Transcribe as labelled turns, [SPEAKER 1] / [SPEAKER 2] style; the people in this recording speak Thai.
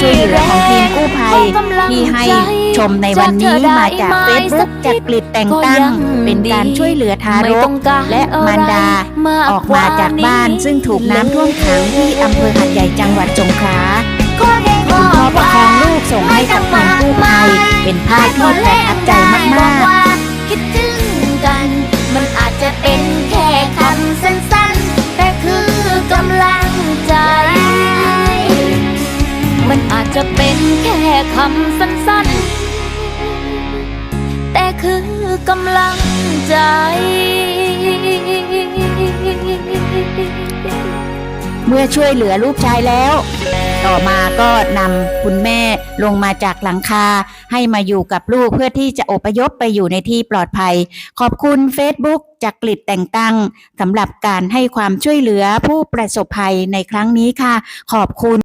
[SPEAKER 1] ช่วยเหลือของทีมกู้ภัยที่ให้ชมในวันนี้มาจากเฟซบุ๊กจากกลิดแต่งตั้ง เป็นการช่วยเหลือทารกและมารดาออกมาจากบ้านซึ่งถูกน้ำท่วมขังที่อำเภอหัดใหญ่จังหวัดสงขลาคุณพ่อประคองลูกส่งให้กับทีมกู้ภัยเป็นภาพที่ประทับใจ
[SPEAKER 2] จะเป็นแค่คำสั้นๆ แต่คือกำลังใจ
[SPEAKER 1] เมื่อช่วยเหลือลูกชายแล้ว ต่อมาก็นำคุณแม่ลงมาจากหลังคา ให้มาอยู่กับลูกเพื่อที่จะอพยพไปอยู่ในที่ปลอดภัย ขอบคุณ Facebook จากกลิดแต่งตั้งสำหรับการให้ความช่วยเหลือผู้ประสบภัยในครั้งนี้ค่ะ ขอบคุณ